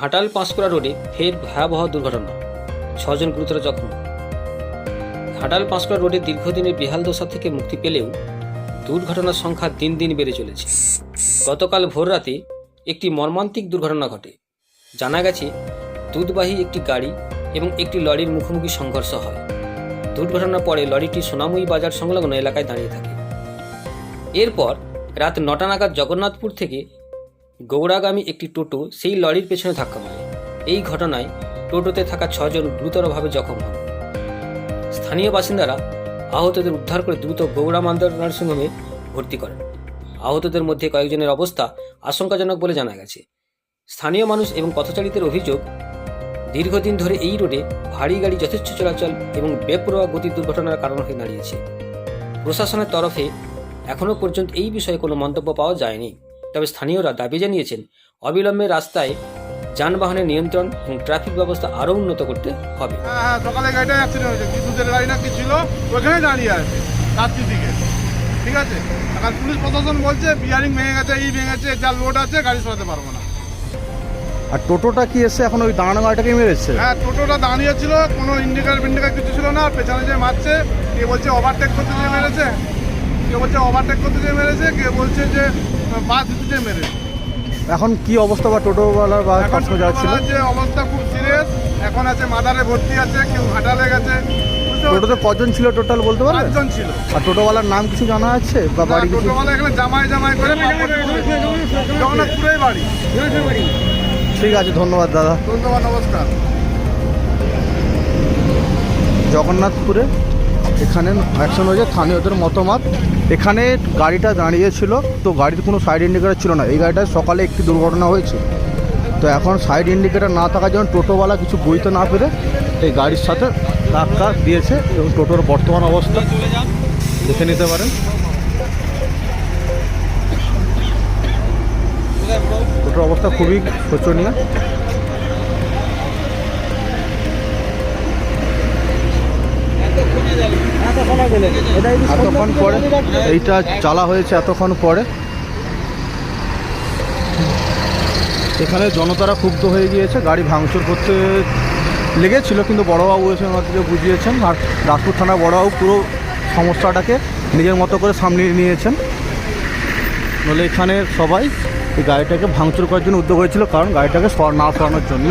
ঘাটাল পাঁশকুড়া রোডে ফের ভয়াবহ দুর্ঘটনা। ছজন গুরুতর জখম। ঘাটাল পাঁশকুড়া রোডে দীর্ঘদিনের বেহাল দশা থেকে মুক্তি পেলেও দুর্ঘটনার সংখ্যা দিন দিন বেড়ে চলেছে। গতকাল ভোররাতে একটি মর্মান্তিক দুর্ঘটনা ঘটে। জানা গেছে, দুধবাহী একটি গাড়ি এবং একটি লরির মুখোমুখি সংঘর্ষ হয়। দুর্ঘটনার পরে লরিটি সোনাময়ী বাজার সংলগ্ন এলাকায় দাঁড়িয়ে থাকে। এরপর রাত নটা নাগাদ জগন্নাথপুর থেকে গৌড়াগামী একটি টোটো সেই লরির পেছনে ধাক্কা মারে। এই ঘটনায় টোটোতে থাকা ছজন গুরুতরভাবে জখম হন। স্থানীয় বাসিন্দারা আহতদের উদ্ধার করে দ্রুত গৌড়া মান্দার নার্সিংহোমে ভর্তি করেন। আহতদের মধ্যে কয়েকজনের অবস্থা আশঙ্কাজনক বলে জানা গেছে। স্থানীয় মানুষ এবং পথচারীদের অভিযোগ, দীর্ঘদিন ধরে এই রোডে ভারী গাড়ি যথেষ্ট চলাচল এবং বেপরোয়া গতি দুর্ঘটনার কারণ হয়ে দাঁড়িয়েছে। প্রশাসনের তরফে এখনও পর্যন্ত এই বিষয়ে কোনো মন্তব্য পাওয়া যায়নি। তবে স্থানীয়রা দাবি জানিয়েছেন অবিলম্বে রাস্তায় যানবাহনের নিয়ন্ত্রণ এবং ট্রাফিক ব্যবস্থা আরও উন্নত করতে হবে। হ্যাঁ হ্যাঁ সকালে গাড়িটা অ্যাক্সিডেন্ট হয়েছে বিদ্যুতের গাড়ি না কি ছিল ওখানে দাঁড়িয়ে আছে রাত্রির দিকে। ঠিক আছে? এখন পুলিশ প্রশাসন বলছে বিয়ারিং ভেঙে গেছে এই ভেঙে গেছে যা লোড আছে গাড়ি সরাতে পারব না। আর টোটোটা কি এসে এখন ওই দাঁড়ানো গাড়িটাকে মেরেছে? হ্যাঁ টোটোটা দাঁড়িয়ে ছিল কোনো ইন্ডিকেটার ফিন্ডিকেটার কিছু ছিল না পেছনে যে মারছে কে বলছে ওভারটেক করতে মেরেছে কে বলছে ওভারটেক করতে যেয়ে মেরেছে কে বলছে যে বাস দিতে যেয়ে মেরেছে। এখন কি অবস্থা বা টোটোওয়ালার বা এখন কাস্টমার যাচ্ছিল? যে অবস্থা খুব সিরিয়াস এখন আছে মাদারে ভর্তি আছে কেউ হাঁটালে গেছে। টোটোতে কজন ছিল টোটাল বলতে পারবেন? পাঁচজন ছিল। আর টোটোওয়ালার নাম কিছু জানা আছে? বা বাড়ি কিছু? টোটোওয়ালা এখানে জামাই জামাই করে জগন্নাথপুরেই বাড়ি। ঠিক আছে ধন্যবাদ দাদা। ধন্যবাদ নমস্কার। জগন্নাথপুরে? এখানে অ্যাকশন হয়েছে, স্থানীয়দের মতামত। এখানে গাড়িটা দাঁড়িয়েছিল, তো গাড়িতে কোনো সাইড ইন্ডিকেটার ছিল না। এই গাড়িটায় সকালে একটি দুর্ঘটনা হয়েছে। তো এখন সাইড ইন্ডিকেটার না থাকার জন্য টোটোওয়ালা কিছু বইতে না পেরে এই গাড়ির সাথে ধাক্কা দিয়েছে এবং টোটোর বর্তমান অবস্থা দেখে নিতে পারেন। টোটোর অবস্থা খুবই শোচনীয়। এতক্ষণ পরে এইটা চালা হয়েছে এতক্ষণ পরে। এখানে জনতারা ক্ষুব্ধ হয়ে গিয়েছে, গাড়ি ভাঙচুর করতে লেগেছিল, কিন্তু বড়বাবু এসে আমাদেরকে বুঝিয়েছেন, আর রাজপুর থানা বড়বাবু পুরো সমস্যাটাকে নিজের মতো করে সামলিয়ে নিয়েছেন। নলে এখানে সবাই এই গাড়িটাকে ভাঙচুর করার জন্য উদ্যোগ হয়েছিল, কারণ গাড়িটাকে না সরানোর জন্য।